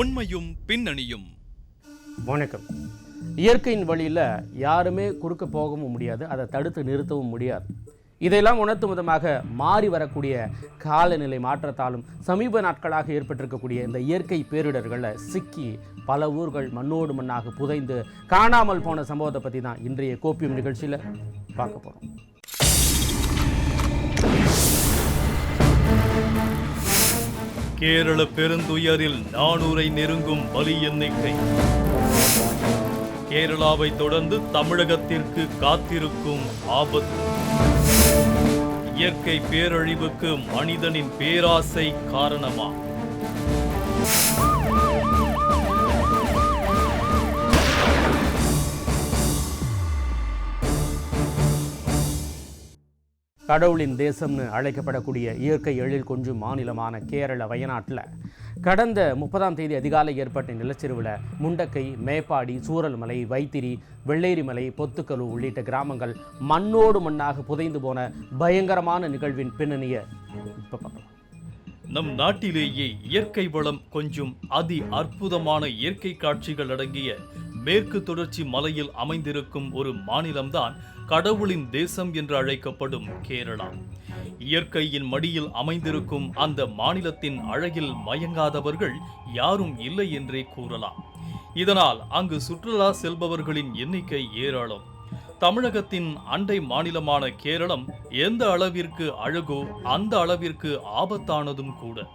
உண்மையும் பின்னணியும். வணக்கம். இயற்கையின் வழியில் யாருமே குறுக்க போகவும் முடியாது அதை தடுத்து நிறுத்தவும் முடியாது. இதையெல்லாம் உணர்த்தும் விதமாக மாறி வரக்கூடிய காலநிலை மாற்றத்தாலும் சமீப நாட்களாக ஏற்பட்டிருக்கக்கூடிய இந்த இயற்கை பேரிடர்களில் சிக்கி பல ஊர்கள் மண்ணோடு மண்ணாக புதைந்து காணாமல் போன சம்பவத்தை பற்றி தான் இன்றைய கோப்பியம் நிகழ்ச்சியில் பார்க்க போகிறோம் கேரள பெருந்துயரில் நானூரை நெருங்கும் பலி எண்ணிக்கை. கேரளாவை தொடர்ந்து தமிழகத்திற்கு காத்திருக்கும் ஆபத்து. இயற்கை பேரழிவுக்கு மனிதனின் பேராசை காரணமா? கடவுளின் தேசம்னு அழைக்கப்படக்கூடிய இயற்கை எழில் கொஞ்சம் மாநிலமான கேரள வயநாட்டில் கடந்த முப்பதாம் தேதி அதிகாலை ஏற்பட்ட நிலச்சரிவில் முண்டக்கை மேப்பாடி சூரல்மலை வைத்திரி வெள்ளேரிமலை பொத்துக்கலு உள்ளிட்ட கிராமங்கள் மண்ணோடு மண்ணாக புதைந்து போன பயங்கரமான நிகழ்வின் பின்னணியை இப்போ பார்க்கலாம். நம் நாட்டிலேயே இயற்கை வளம் கொஞ்சம் அதி அற்புதமான இயற்கை காட்சிகள் அடங்கிய மேற்கு தொடர்ச்சி மலையில் அமைந்திருக்கும் ஒரு மாநிலம்தான் கடவுளின் தேசம் என்று அழைக்கப்படும் கேரளா. இயற்கையின் மடியில் அமைந்திருக்கும் அந்த மாநிலத்தின் அழகில் மயங்காதவர்கள் யாரும் இல்லை என்றே கூறலாம். இதனால் அங்கு சுற்றுலா செல்பவர்களின் எண்ணிக்கை ஏராளம். தமிழகத்தின் அண்டை மாநிலமான கேரளம் எந்த அளவிற்கு அழகோ அந்த அளவிற்கு ஆபத்தானதும் கூட.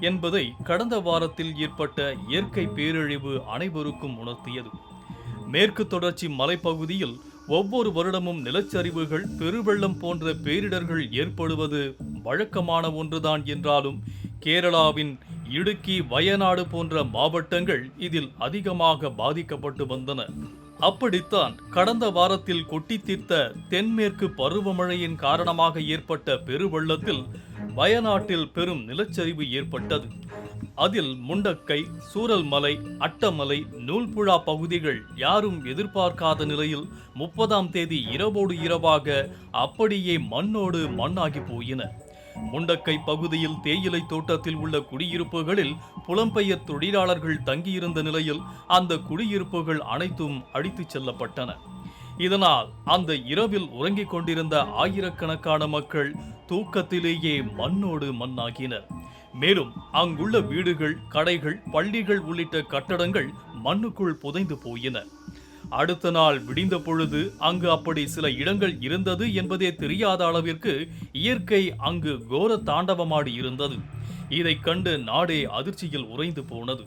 என்பதை கடந்த வாரத்தில் ஏற்பட்ட இயற்கை பேரழிவு அனைவருக்கும் உணர்த்தியது. மேற்கு தொடர்ச்சி மலைப்பகுதியில் ஒவ்வொரு வருடமும் நிலச்சரிவுகள் பெருவெள்ளம் போன்ற பேரிடர்கள் ஏற்படுவது வழக்கமான ஒன்றுதான் என்றாலும் கேரளாவின் இடுக்கி வயநாடு போன்ற மாவட்டங்கள் இதில் அதிகமாக பாதிக்கப்பட்டு வந்தன. அப்படித்தான் கடந்த வாரத்தில் கொட்டி தீர்த்த தென்மேற்கு பருவமழையின் காரணமாக ஏற்பட்ட பெருவெள்ளத்தில் வயநாட்டில் பெரும் நிலச்சரிவு ஏற்பட்டது. அதில் முண்டக்கை சூரல்மலை அட்டமலை நூல்புழா பகுதிகள் யாரும் எதிர்பார்க்காத நிலையில் முப்பதாம் தேதி இரவோடு இரவாக அப்படியே மண்ணோடு மண்ணாகி போயின. முண்டக்கை பகுதியில் தேயிலை தோட்டத்தில் உள்ள குடியிருப்புகளில் புலம்பெயர் தொழிலாளர்கள் தங்கியிருந்த நிலையில் அந்த குடியிருப்புகள் அனைத்தும் அடித்துச் செல்லப்பட்டன. இதனால் அந்த இரவில் உறங்கிக் கொண்டிருந்த ஆயிரக்கணக்கான மக்கள் தூக்கத்திலேயே மண்ணோடு மண்ணாகினர். மேலும் அங்குள்ள வீடுகள் கடைகள் பள்ளிகள் உள்ளிட்ட கட்டடங்கள் மண்ணுக்குள் புதைந்து போயின. அடுத்த நாள் விடிந்த பொழுது அங்கு அப்படி சில இடங்கள் இருந்தது என்பதே தெரியாத அளவிற்கு இயற்கை அங்கு கோர தாண்டவமாடி இருந்தது. இதைக் கண்டு நாடே அதிர்ச்சியில் உறைந்து போனது.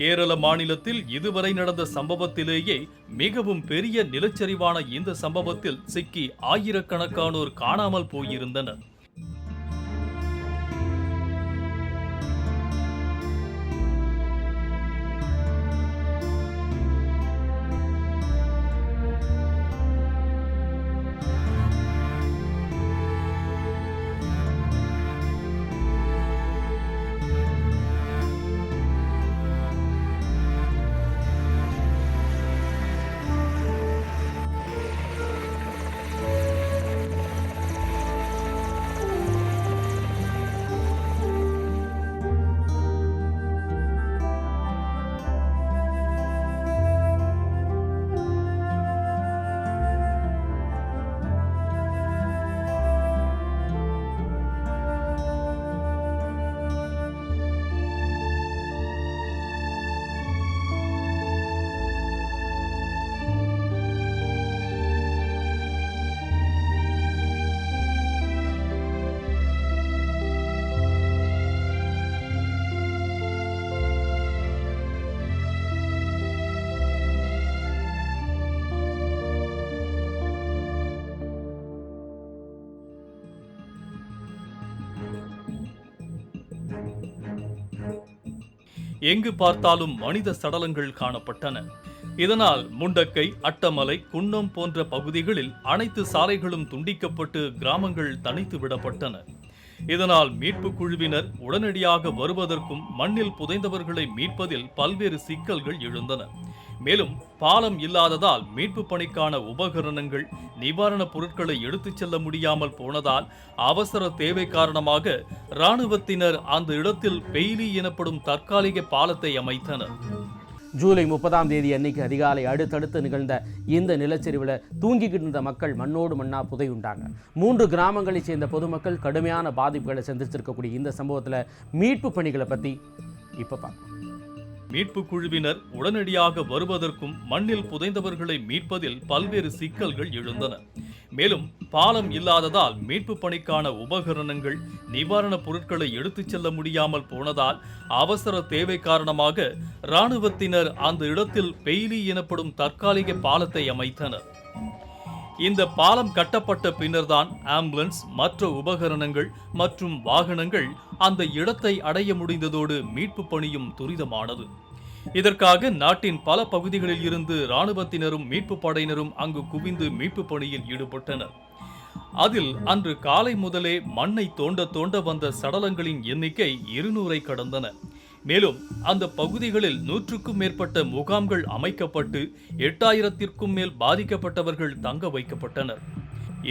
கேரள மாநிலத்தில் இதுவரை நடந்த சம்பவத்திலேயே மிகவும் பெரிய நிலச்சரிவான இந்த சம்பவத்தில் சிக்கி ஆயிரக்கணக்கானோர் காணாமல் போயிருந்தனர். எங்கு பார்த்தாலும் மனித சடலங்கள் காணப்பட்டன. இதனால் முண்டக்கை அட்டமலை குன்னம் போன்ற பகுதிகளில் அனைத்து சாலைகளும் துண்டிக்கப்பட்டு கிராமங்கள் தனித்து விடப்பட்டன. இதனால் மீட்பு குழுவினர் உடனடியாக வருவதற்கும் மண்ணில் புதைந்தவர்களை மீட்பதில் பல்வேறு சிக்கல்கள் எழுந்தன. மேலும் பாலம் இல்லாததால் மீட்பு பணிக்கான உபகரணங்கள் நிவாரணப் பொருட்களை எடுத்துச் செல்ல முடியாமல் போனதால் அவசர தேவை காரணமாக இராணுவத்தினர் அந்த இடத்தில் பெய்லி எனப்படும் தற்காலிக பாலத்தை அமைத்தனர். ஜூலை முப்பதாம் தேதி அன்னைக்கு அதிகாலை அடுத்தடுத்து நிகழ்ந்த இந்த நிலச்சரிவில் தூங்கிக்கிட்டு இருந்த மக்கள் மண்ணோடு மண்ணா புதையுண்டாங்க மூன்று கிராமங்களைச் சேர்ந்த பொதுமக்கள் கடுமையான பாதிப்புகளை சந்திச்சிருக்கக்கூடிய இந்த சம்பவத்தில் மீட்பு பணிகளை பற்றி இப்போ பார்ப்போம். மீட்பு குழுவினர் உடனடியாக வருவதற்கும் மண்ணில் புதைந்தவர்களை மீட்பதில் பல்வேறு சிக்கல்கள் எழுந்தன. மேலும் பாலம் இல்லாததால் மீட்பு பணிக்கான உபகரணங்கள் நிவாரணப் பொருட்களை எடுத்துச் செல்ல முடியாமல் போனதால் அவசர தேவை காரணமாக இராணுவத்தினர் அந்த இடத்தில் பெய்லி எனப்படும் தற்காலிக பாலத்தை அமைத்தனர். இந்த பாலம் கட்டப்பட்ட பின்னர்தான் ஆம்புலன்ஸ் மற்ற உபகரணங்கள் மற்றும் வாகனங்கள் அந்த இடத்தை அடைய முடிந்ததோடு மீட்பு பணியும் துரிதமானது. இதற்காக நாட்டின் பல பகுதிகளில் இருந்து இராணுவத்தினரும் மீட்பு படையினரும் அங்கு குவிந்து மீட்பு பணியில் ஈடுபட்டனர். அதில் அன்று காலை முதலே மண்ணை தோண்ட தோண்ட வந்த சடலங்களின் எண்ணிக்கை இருநூறை கடந்தன. மேலும் அந்த பகுதிகளில் நூற்றுக்கும் மேற்பட்ட முகாம்கள் அமைக்கப்பட்டு எட்டாயிரத்திற்கும் மேல் பாதிக்கப்பட்டவர்கள் தங்க வைக்கப்பட்டனர்.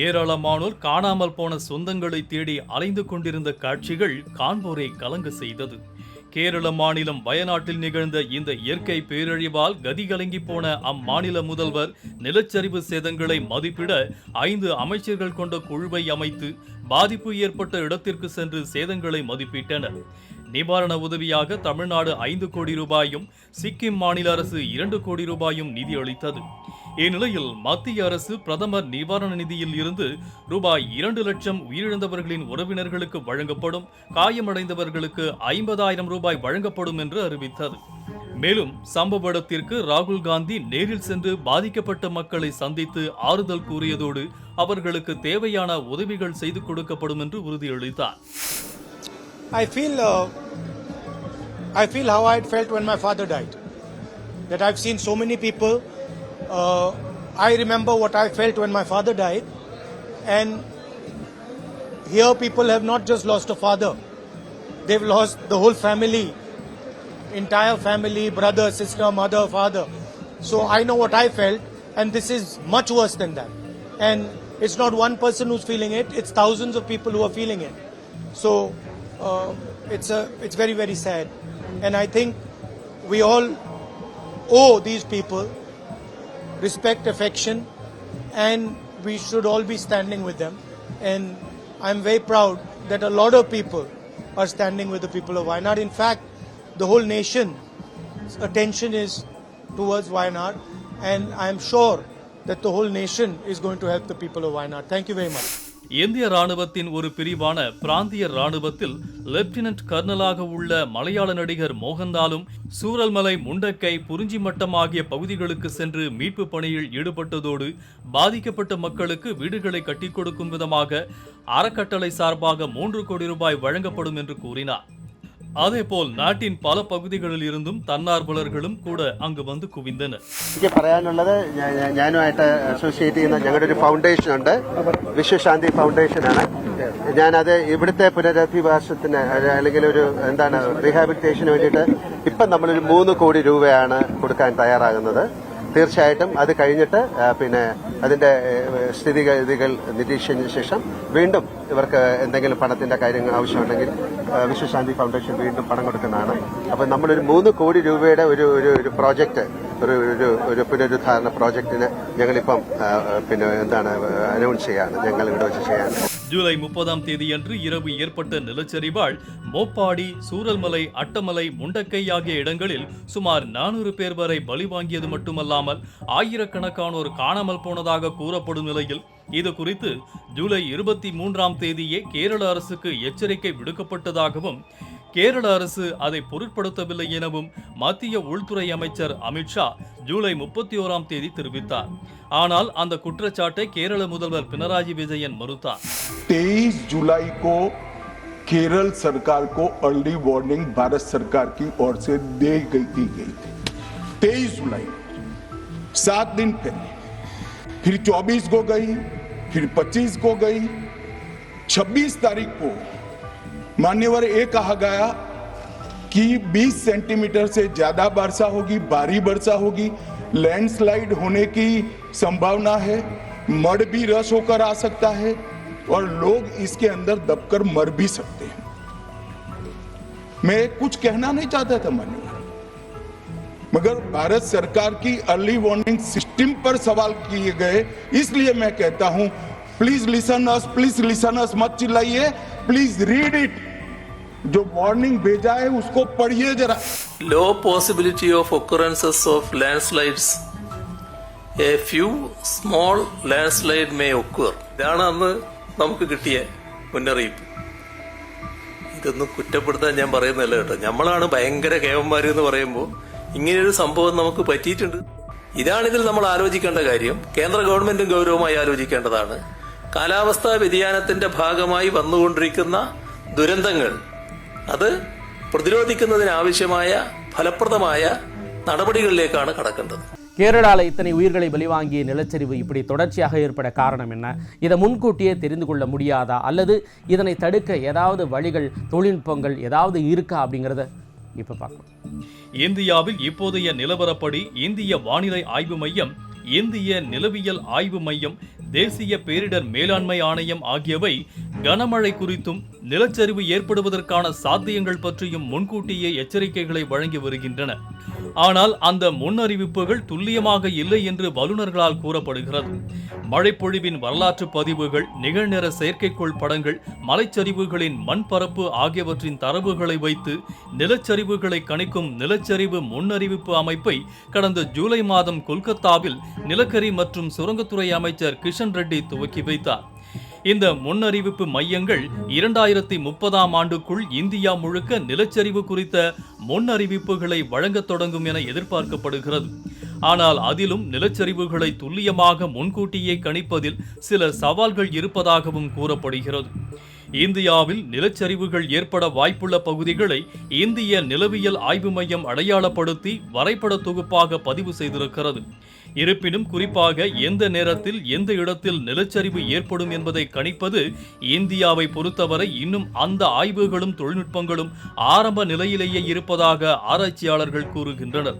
ஏராளமானோர் காணாமல் போன சொந்தங்களை தேடி அலைந்து கொண்டிருந்த காட்சிகள் காண்போரை கலங்க செய்தது. கேரள மாநிலம் வயநாட்டில் நிகழ்ந்த இந்த இயற்கை பேரழிவால் கதிகலங்கி போன அம்மாநில முதல்வர் நிலச்சரிவு சேதங்களை மதிப்பிட ஐந்து அமைச்சர்கள் கொண்ட குழுவை அமைத்து பாதிப்பு ஏற்பட்ட இடத்திற்கு சென்று சேதங்களை மதிப்பிட்டனர். நிவாரண உதவியாக தமிழ்நாடு ஐந்து கோடி ரூபாயும் சிக்கிம் மாநில அரசு இரண்டு கோடி ரூபாயும் நிதி அளித்தது. இந்நிலையில் மத்திய அரசு பிரதமர் நிவாரண நிதியில் இருந்து ரூபாய் இரண்டு லட்சம் உயிரிழந்தவர்களின் உறவினர்களுக்கு வழங்கப்படும் காயமடைந்தவர்களுக்கு ஐம்பதாயிரம் ரூபாய் வழங்கப்படும் என்று அறிவித்தது. மேலும் சம்பவ இடத்திற்கு ராகுல் காந்தி நேரில் சென்று பாதிக்கப்பட்ட மக்களை சந்தித்து ஆறுதல் கூறியதோடு அவர்களுக்கு தேவையான உதவிகள் செய்து கொடுக்கப்படும் என்று உறுதியளித்தார். I feel, uh, I feel how I had felt when my father died. That I've seen so many people. Uh, I remember what I felt when my father died, and here people have not just lost a father; they've lost the whole family, entire family, brother, sister, mother, father. So I know what I felt, and this is much worse than that. And it's not one person who's feeling it; it's thousands of people who are feeling it. So uh, it's a it's very very sad, and I think we all owe these people respect, affection, and we should all be standing with them. And I'm very proud that a lot of people are standing with the people of Wayanad. In fact, the whole nation's attention is towards Wayanad, and I'm sure that the whole nation is going to help the people of Wayanad. Thank you very much. இந்திய ராணுவத்தின் ஒரு பிரிவான பிராந்திய ராணுவத்தில் lieutenant கர்னலாக உள்ள மலையாள நடிகர் மோகன்தாலும் சூரல்மலை முண்டக்கை புரிஞ்சிமட்டம் ஆகிய பகுதிகளுக்கு சென்று மீட்பு பணியில் ஈடுபட்டதோடு பாதிக்கப்பட்ட மக்களுக்கு வீடுகளை கட்டிக் கொடுக்கும் விதமாக அறக்கட்டளை சார்பாக மூன்று கோடி ரூபாய் வழங்கப்படும் என்று கூறினார். അതേപോൽ നാട്ടിൻ പല പകുതികളിൽ ഇരുന്നും தன்னார்வலர்களும் കൂടെ അങ്ങ് വന്ന് കുവിന്ദന എനിക്ക് പറയാനുള്ളത് ഞാനുമായിട്ട് അസോസിയേറ്റ് ചെയ്യുന്ന ഞങ്ങളുടെ ഒരു ഫൗണ്ടേഷൻ ഉണ്ട്. വിശ്വശാന്തി ഫൗണ്ടേഷൻ ആണ്. ഞാനത് ഇവിടുത്തെ പുനരധിവാസത്തിന് അല്ലെങ്കിൽ ഒരു എന്താണ് റീഹാബിലിറ്റേഷന് വേണ്ടിയിട്ട് ഇപ്പം നമ്മളൊരു മൂന്ന് കോടി രൂപയാണ് കൊടുക്കാൻ തയ്യാറാകുന്നത്. തീർച്ചയായിട്ടും അത് കഴിഞ്ഞിട്ട് പിന്നെ അതിന്റെ സ്ഥിതിഗതികൾ നിരീക്ഷിച്ചതിന് ശേഷം വീണ്ടും ഇവർക്ക് എന്തെങ്കിലും പണത്തിന്റെ കാര്യങ്ങൾ ആവശ്യമുണ്ടെങ്കിൽ വിശ്വശാന്തി ഫൗണ്ടേഷൻ വീണ്ടും പണം കൊടുക്കുന്നതാണ്. അപ്പൊ നമ്മളൊരു മൂന്ന് കോടി രൂപയുടെ ഒരു ഒരു ഒരു പ്രോജക്റ്റ് ഒരു ഒരു ഒരു പുനരുദ്ധാരണ പ്രോജക്റ്റിന് ഞങ്ങളിപ്പം പിന്നെ എന്താണ് അനൗൺസ് ചെയ്യാണ് ഞങ്ങൾ ഇവിടെ വെച്ച് ചെയ്യാൻ. ஜூலை முப்பதாம் தேதியன்று இரவு ஏற்பட்ட நிலச்சரிவால் மோப்பாடி சூரல்மலை அட்டமலை முண்டக்கை ஆகிய இடங்களில் சுமார் நானூறு பேர் வரை பலி வாங்கியது மட்டுமல்லாமல் ஆயிரக்கணக்கானோர் காணாமல் போனதாக கூறப்படும் நிலையில் இது குறித்து ஜூலை இருபத்தி மூன்றாம் தேதியே கேரள அரசுக்கு எச்சரிக்கை விடுக்கப்பட்டதாகவும் கேரள அரசு அதை பொருட்படுத்தவில்லை எனவும் மத்திய உள்துறை அமைச்சர் அமித்ஷா ஜூலை முப்பத்தி ஓராம் தேதி தெரிவித்தார் ஆனால் அந்த குற்றச்சாட்டை கேரள முதல்வர் பினராயி விஜயன் மறுத்தார் 23 जुलाई को केरल सरकार को अर्ली वार्निंग भारत सरकार की ओर से दे गई दी गई थी तेईस जुलाई सात दिन पहले फिर 24 को गई फिर 25 को गई 26 तारीख को मान्यवर ये कहा गया कि 20 सेंटीमीटर से ज़्यादा वर्षा होगी, भारी वर्षा होगी। लैंडस्लाइड होने की संभावना है, मड भी रस होकर आ सकता है और लोग इसके अंदर दबकर मर भी सकते हैं। मैं कुछ कहना नहीं चाहता था मन में मगर भारत सरकार की अर्ली वार्निंग सिस्टम पर सवाल किए गए, इसलिए मैं कहता हूँ please listen us please listen us मत चिल्लाइए प्लीज़ रीड इट जो वार्निंग भेजा है उसको पढ़िए जरा low possibility of occurrences of landslides. A few small landslide may occur. ഇതാണ് അന്ന് നമുക്ക് കിട്ടിയ മുന്നറിയിപ്പ് ഇതൊന്നും കുറ്റപ്പെടുത്താൻ ഞാൻ പറയുന്നില്ല കേട്ടോ നമ്മളാണ് ഭയങ്കര കേവന്മാര് എന്ന് പറയുമ്പോൾ ഇങ്ങനെയൊരു സംഭവം നമുക്ക് പറ്റിയിട്ടുണ്ട് ഇതാണിതിൽ നമ്മൾ ആലോചിക്കേണ്ട കാര്യം കേന്ദ്ര ഗവൺമെന്റും ഗൗരവമായി ആലോചിക്കേണ്ടതാണ് കാലാവസ്ഥാ വ്യതിയാനത്തിന്റെ ഭാഗമായി വന്നുകൊണ്ടിരിക്കുന്ന ദുരന്തങ്ങൾ അത് പ്രതിരോധിക്കുന്നതിനാവശ്യമായ ഫലപ്രദമായ നടപടികളിലേക്കാണ് കടക്കേണ്ടത് கேரளாவில் இத்தனை உயிர்களை பலிவாங்கிய நிலச்சரிவு இப்படி தொடர்ச்சியாக ஏற்பட காரணம் என்ன இதை முன்கூட்டியே தெரிந்து கொள்ள முடியாதா அல்லது இதனை தடுக்க ஏதாவது வழிகள் தொழில்நுட்பங்கள் ஏதாவது இருக்கா அப்படிங்கிறத இப்போ பார்க்கலாம் இந்தியாவில் இப்போதைய நிலவரப்படி இந்திய வானிலை ஆய்வு மையம் இந்திய நிலவியல் ஆய்வு மையம் தேசிய பேரிடர் மேலாண்மை ஆணையம் ஆகியவை கனமழை குறித்தும் நிலச்சரிவு ஏற்படுவதற்கான சாத்தியங்கள் பற்றியும் முன்கூட்டியே எச்சரிக்கைகளை வழங்கி வருகின்றன. ஆனால் அந்த முன்னறிவிப்புகள் துல்லியமாக இல்லை என்று வல்லுநர்களால் கூறப்படுகிறது. மழைப்பொழிவின் வரலாற்று பதிவுகள் நிகழ்நேர செயற்கைக்கோள் படங்கள் மலைச்சரிவுகளின் மண்பரப்பு ஆகியவற்றின் தரவுகளை வைத்து நிலச்சரிவுகளை கணிக்கும் நிலச்சரிவு முன்னறிவிப்பு அமைப்பை கடந்த ஜூலை மாதம் கொல்கத்தாவில் நிலக்கரி மற்றும் சுரங்கத்துறை அமைச்சர் கிஷன் ரெட்டி துவக்கி வைத்தார். இந்த முன்னறிவிப்பு மையங்கள் இரண்டாயிரத்தி முப்பதாம் ஆண்டுக்குள் இந்தியா முழுக்க நிலச்சரிவு குறித்த முன்னறிவிப்புகளை வழங்கத் தொடங்கும் என எதிர்பார்க்கப்படுகிறது. ஆனால் அதிலும் நிலச்சரிவுகளை துல்லியமாக முன்கூட்டியே கணிப்பதில் சில சவால்கள் இருப்பதாகவும் கூறப்படுகிறது. இந்தியாவில் நிலச்சரிவுகள் ஏற்பட வாய்ப்புள்ள பகுதிகளை இந்திய நிலவியல் ஆய்வு மையம் அடையாளப்படுத்தி வரைபட தொகுப்பாக பதிவு செய்திருக்கிறது. இருப்பினும் குறிப்பாக எந்த நேரத்தில் எந்த இடத்தில் நிலச்சரிவு ஏற்படும் என்பதை கணிப்பது இந்தியாவை பொறுத்தவரை இன்னும் அந்த ஆய்வுகளும் தொழில்நுட்பங்களும் ஆரம்ப நிலையிலேயே இருப்பதாக ஆராய்ச்சியாளர்கள் கூறுகின்றனர்.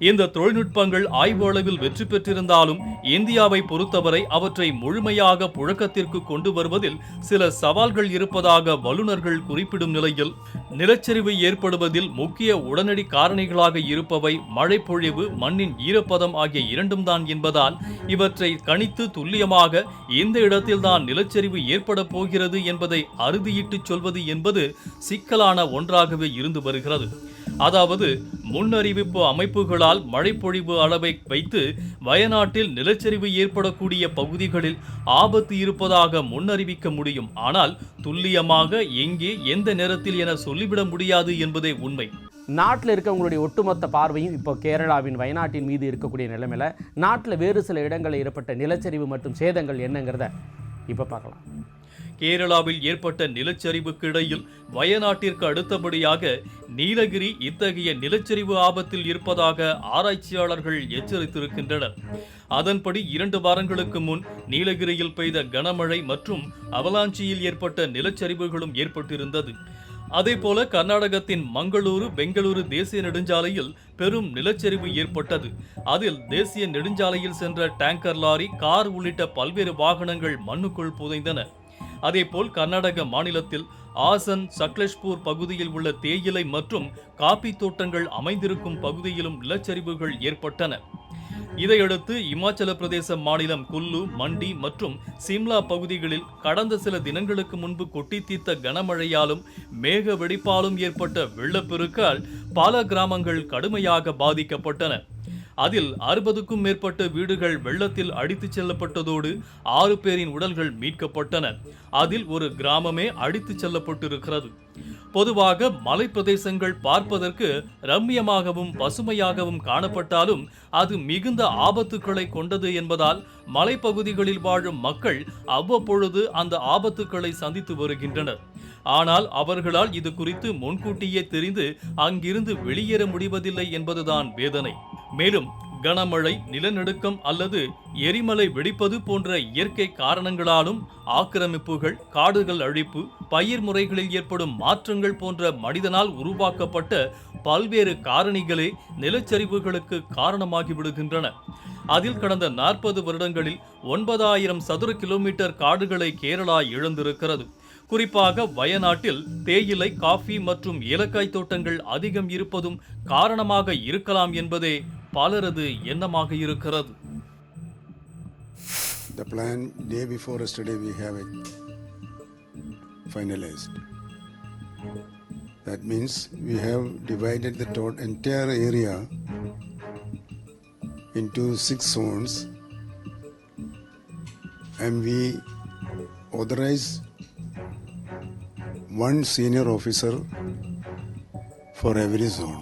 இந்த தொழில்நுட்பங்கள் ஆய்வு அளவில் வெற்றி பெற்றிருந்தாலும் இந்தியாவை பொறுத்தவரை அவற்றை முழுமையாக புழக்கத்திற்கு கொண்டு வருவதில் சில சவால்கள் இருப்பதாக வல்லுநர்கள் குறிப்பிடும் நிலையில் நிலச்சரிவு ஏற்படுவதில் முக்கிய உடனடி காரணிகளாக இருப்பவை மழைப்பொழிவு மண்ணின் ஈரப்பதம் ஆகிய இரண்டும் தான் என்பதால் இவற்றை கணித்து துல்லியமாக இந்த இடத்தில்தான் நிலச்சரிவு ஏற்பட போகிறது என்பதை அறுதியிட்டுச் சொல்வது என்பது சிக்கலான ஒன்றாகவே இருந்து வருகிறது. அதாவது முன்னறிவிப்பு அமைப்புகளால் மழைப்பொழிவு அளவை வைத்து வயநாட்டில் நிலச்சரிவு ஏற்படக்கூடிய பகுதிகளில் ஆபத்து இருப்பதாக முன்னறிவிக்க முடியும். ஆனால் துல்லியமாக எங்கே எந்த நேரத்தில் என சொல்லிவிட முடியாது என்பதே உண்மை. நாட்டில் இருக்கவங்களுடைய ஒட்டுமொத்த பார்வையும் இப்போ கேரளாவின் வயநாட்டின் மீது இருக்கக்கூடிய நிலைமையில நாட்டில் வேறு சில இடங்களில் ஏற்பட்ட நிலச்சரிவு மற்றும் சேதங்கள் என்னங்கிறத இப்போ பார்க்கலாம். கேரளாவில் ஏற்பட்ட நிலச்சரிவுக்கு இடையில் வயநாட்டிற்கு அடுத்தபடியாக நீலகிரி இத்தகைய நிலச்சரிவு ஆபத்தில் இருப்பதாக ஆராய்ச்சியாளர்கள் எச்சரித்திருக்கின்றனர். அதன்படி இரண்டு வாரங்களுக்கு முன் நீலகிரியில் பெய்த கனமழை மற்றும் அவலாஞ்சியில் ஏற்பட்ட நிலச்சரிவுகளும் ஏற்பட்டிருந்தது. அதேபோல கர்நாடகத்தின் மங்களூரு பெங்களூரு தேசிய நெடுஞ்சாலையில் பெரும் நிலச்சரிவு ஏற்பட்டது. அதில் தேசிய நெடுஞ்சாலையில் சென்ற டேங்கர் லாரி கார் உள்ளிட்ட பல்வேறு வாகனங்கள் மண்ணுக்குள் புதைந்தன. அதேபோல் கர்நாடக மாநிலத்தில் ஆசன் சக்லேஷ்பூர் பகுதியில் உள்ள தேயிலை மற்றும் காபி தோட்டங்கள் அமைந்திருக்கும் பகுதியிலும் நிலச்சரிவுகள் ஏற்பட்டன. இதையடுத்து இமாச்சல பிரதேச மாநிலம் குல்லு மண்டி மற்றும் சிம்லா பகுதிகளில் கடந்த சில தினங்களுக்கு முன்பு கொட்டி தீர்த்த கனமழையாலும் மேக வெடிப்பாலும் ஏற்பட்ட வெள்ளப்பெருக்கால் பல கிராமங்கள் கடுமையாக பாதிக்கப்பட்டன. அதில் அறுபதுக்கும் மேற்பட்ட வீடுகள் வெள்ளத்தில் அடித்துச் செல்லப்பட்டதோடு ஆறு பேரின் உடல்கள் மீட்கப்பட்டன. அதில் ஒரு கிராமமே அடித்துச் செல்லப்பட்டிருக்கிறது. பொதுவாக மலைப்பிரதேசங்கள் பார்ப்பதற்கு ரம்மியமாகவும் பசுமையாகவும் காணப்பட்டாலும் அது மிகுந்த ஆபத்துக்களை கொண்டது என்பதால் மலைப்பகுதிகளில் வாழும் மக்கள் அவ்வப்பொழுது அந்த ஆபத்துக்களை சந்தித்து வருகின்றனர். ஆனால் அவர்களால் இது குறித்து முன்கூட்டியே தெரிந்து அங்கிருந்து வெளியேற முடிவதில்லை என்பதுதான் வேதனை. மேலும் கனமழை நிலநடுக்கம் அல்லது எரிமலை வெடிப்பது போன்ற இயற்கை காரணங்களாலும் ஆக்கிரமிப்புகள் காடுகள் அழிப்பு பயிர் முறைகளில் ஏற்படும் மாற்றங்கள் போன்ற மனிதனால் உருவாக்கப்பட்ட பல்வேறு காரணிகளே நிலச்சரிவுகளுக்கு காரணமாகி விடுகின்றன. அதில் கடந்த நாற்பது வருடங்களில் ஒன்பதாயிரம் சதுர கிலோமீட்டர் காடுகளை கேரளா இழந்திருக்கிறது. குறிப்பாக வயநாட்டில் தேயிலை காஃபி மற்றும் ஏலக்காய் தோட்டங்கள் அதிகம் இருப்பதும் காரணமாக இருக்கலாம் என்பதே பலரது எண்ணமாக இருக்கிறது The plan day before yesterday we have it finalized. That means we have divided the tot- entire area into six zones and we authorize one senior officer for every zone.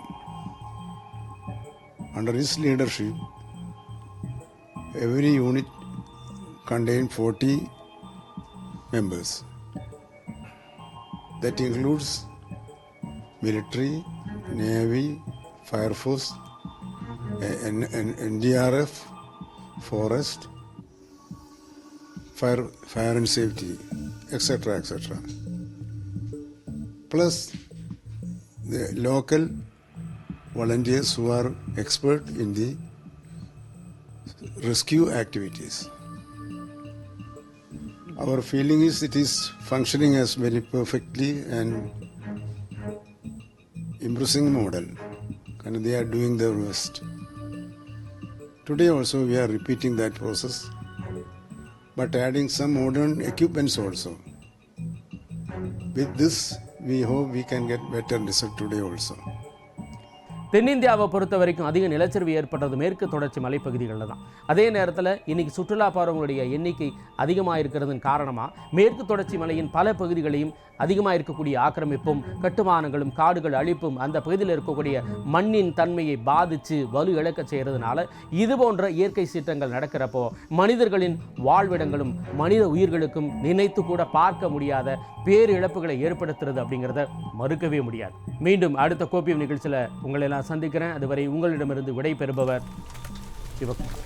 Under his leadership, every unit contained 40 members. That includes military, navy, fire force, NDRF, forest, fire, fire and safety, etc., etc. Plus the local volunteers who are expert in the rescue activities. Our feeling is it is functioning as very perfectly and impressing model, and they are doing their best. Today also we are repeating that process, but adding some modern equipments also. With this, we hope we can get better result today also. தென்னிந்தியாவை பொறுத்த வரைக்கும் அதிக நிலச்சரிவு ஏற்பட்டது மேற்கு தொடர்ச்சி மலைப்பகுதிகளில் தான். அதே நேரத்தில் இன்னைக்கு சுற்றுலா பார்வங்களுடைய எண்ணிக்கை அதிகமாக இருக்கிறதன் காரணமாக மேற்கு தொடர்ச்சி மலையின் பல பகுதிகளையும் அதிகமாக இருக்கக்கூடிய ஆக்கிரமிப்பும் கட்டுமானங்களும் காடுகள் அழிப்பும் அந்த பகுதியில் இருக்கக்கூடிய மண்ணின் தன்மையை பாதித்து வலு இழக்க செய்கிறதுனால இது போன்ற இயற்கை சீற்றங்கள் நடக்கிறப்போ மனிதர்களின் வாழ்விடங்களும் மனித உயிர்களுக்கும் நினைத்து கூட பார்க்க முடியாத பேரிழப்புகளை ஏற்படுத்துறது அப்படிங்கிறத மறுக்கவே முடியாது. மீண்டும் அடுத்த கோப்பியம் நிகழ்ச்சியில் உங்களை சந்திக்கிறேன். அதுவரை உங்களிடமிருந்து விடை பெறுபவர் சிவகுமார்.